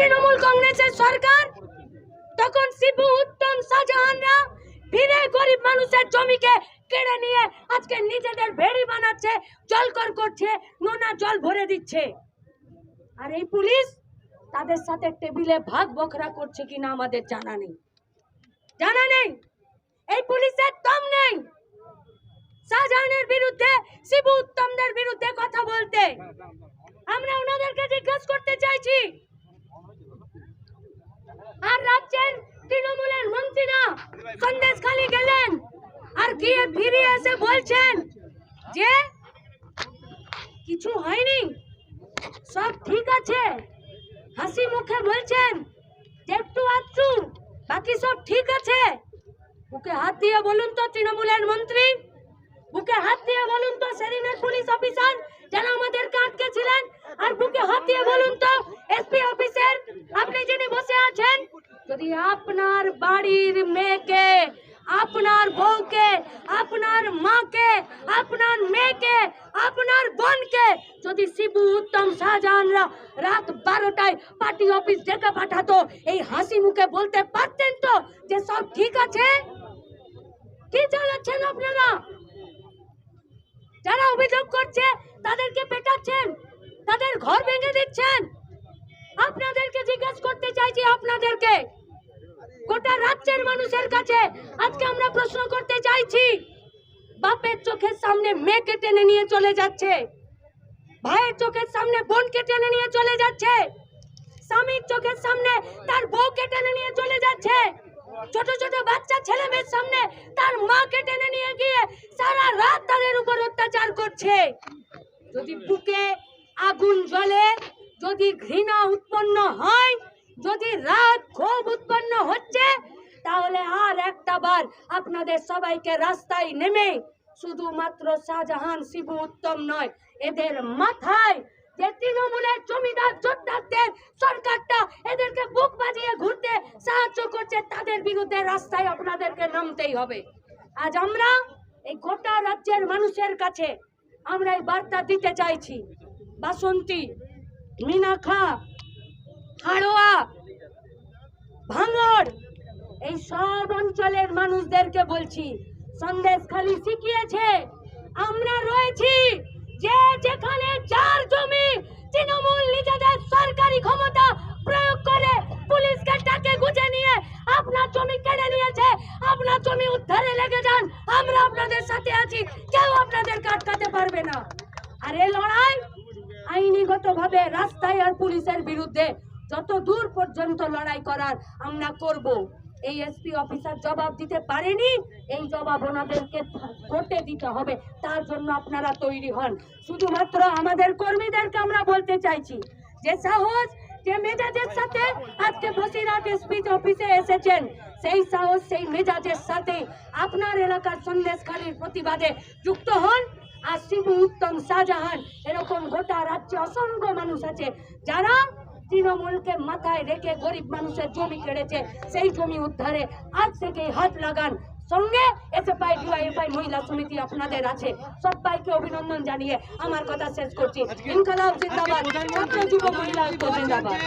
তৃণমূল কংগ্রেসের সরকার, তখন শিবু, উত্তম, শাহজাহানরা ফিরে গরিব মানুষের জমিকে কেড়ে নিয়ে আজকে নিজেদের ভেড়ি বানাচ্ছে জলকর করছে, নোনা জল ভরে দিচ্ছে। আর এই পুলিশ তাদের সাথে টেবিলে ভাগ বখরা করছে কিনা আমাদের জানা নেই। জানা নেই। এই পুলিশের দম নেই। শাহজাহানের বিরুদ্ধে, শিবু, উত্তমদের বিরুদ্ধে কথা বলতে। আমরা ওনাদেরকে জিজ্ঞেস করতে চাইছি আর রাজ্যের তৃণমূলের মন্ত্রীরা সন্দেশ খালি গেলেন। আর গিয়ে ফিরে এসে বলছেন যে কিছু হয়নি। সব ঠিক আছে। হাসি মুখে বলছেন, একটু আধটু, বাকি সব ঠিক আছে। বুকে হাত দিয়ে বলুন তো তৃণমূলের মন্ত্রী। বুকে হাত দিয়ে বলুন তো সেদিনের পুলিশ অফিসার যারা আমাদেরকে আটকে ছিলেন আর বুকে হাত দিয়ে বলুন তো এসপি অফিসার আপনি যিনি বসে আছেন যদি আপনার বাড়ির মেয়েকে, আপনার বউকে, আপনার মাকে, আপনার মেয়েকে, আপনার বোনকে যদি শিবু উত্তম শাহজাহানরা রাত বারোটায় পার্টি অফিস ডেকে পাঠাতো, এই হাসি মুখে বলতে পারতেন তো যে সব ঠিক আছে? কি চালাচ্ছেন আপনারা? যারা অভিযোগ করছে তাদেরকে পেটাচ্ছেন? তাদের ঘর ভেঙে দিচ্ছেন? আপনাদেরকে জিজ্ঞেস করতে চাইছি আপনাদেরকে। গোটা রাজ্যের মানুষের কাছে আজকে আমরা প্রশ্ন করতে চাইছি, বাপের চোখের সামনে মেয়েকে টেনে নিয়ে চলে যাচ্ছে, ভাইয়ের চোখের সামনে বোনকে টেনে নিয়ে চলে যাচ্ছে, স্বামীর চোখের সামনে তার বউকে টেনে নিয়ে চলে যাচ্ছে, ছোট ছোট বাচ্চা ছেলে মেয়ের সামনে তার মাকে টেনে নিয়ে গিয়ে সারা রাত তাদের উপর অত্যাচার করছে। যদি বুকে আগুন জ্বলে, যদি ঘৃণা উৎপন্ন হয় যদি রাত ক্ষোভ উৎপন্ন হচ্ছে, তাহলে আর একটা বার আপনাদের সবাইকে রাস্তায় নেমে শুধুমাত্র শাহজাহান শিবু উত্তম নয়, এদের মাথায় যে তৃণমূলের জমিদার যোদ্ধাদের সরকারটা এদেরকে বুক বাজিয়ে ঘুরতে সাহায্য করছে, তাদের বিরুদ্ধে রাস্তায় আপনাদেরকে নামতেই হবে। আজ আমরা এই গোটা রাজ্যের মানুষের কাছে আমরা এই বার্তা দিতে চাইছি, বাসন্তী মিনাখা হাড়োয়া ভাঙড়, এই সব অঞ্চলের মানুষদেরকে বলছি, সন্দেশ খালি শিখিয়েছে, আমরা রয়েছি যে যেখানে যার জমি তৃণমূল নিজেদের সরকারি ক্ষমতা প্রয়োগ করে পুলিশকে টাকে গুজে নিয়ে আপনার জমি কেড়ে নিয়েছে, আপনার জমি উদ্ধারে লেগে যান, আমরা আপনাদের সাথে আছি, কেউ আপনাদেরকে আটকাতে পারবে না। আর এই লড়াই আইনিগতভাবে রাস্তায় আর পুলিশের বিরুদ্ধে যত দূর পর্যন্ত লড়াই করার আমরা করব। এই এসপি অফিসার জবাব দিতে পারেনি, এই জবাব ওনাদেরকে কোর্টে দিতে হবে, তার জন্য আপনারা তৈরি হন। শুধুমাত্র আমাদের কর্মীদেরকে আমরা বলতে চাইছি, যে সাহস, যে মেজাজের সাথে আজকে বসিরহাট এসপি অফিসে এসেছেন, সেই সাহস, সেই মেজাজের সাথে আপনার এলাকার সন্দেশখালীর প্রতিবাদে যুক্ত হন। আর শিবু উত্তম শাহজাহান, এরকম গোটা রাজ্যে অসংখ্য মানুষ আছে, যারা তৃণমূলকে মাথায় রেখে গরিব মানুষের জমি কেড়েছে, সেই জমি উদ্ধারে আজ থেকে হাত লাগান। সঙ্গে এসএফআই, ডিওয়াইএফআই মহিলা সমিতি আপনাদের আছে। সবাইকে অভিনন্দন জানিয়ে আমার কথা শেষ করছি। ইনকালাব জিন্দাবাদ। ছাত্র যুব মহিলা জিন্দাবাদ।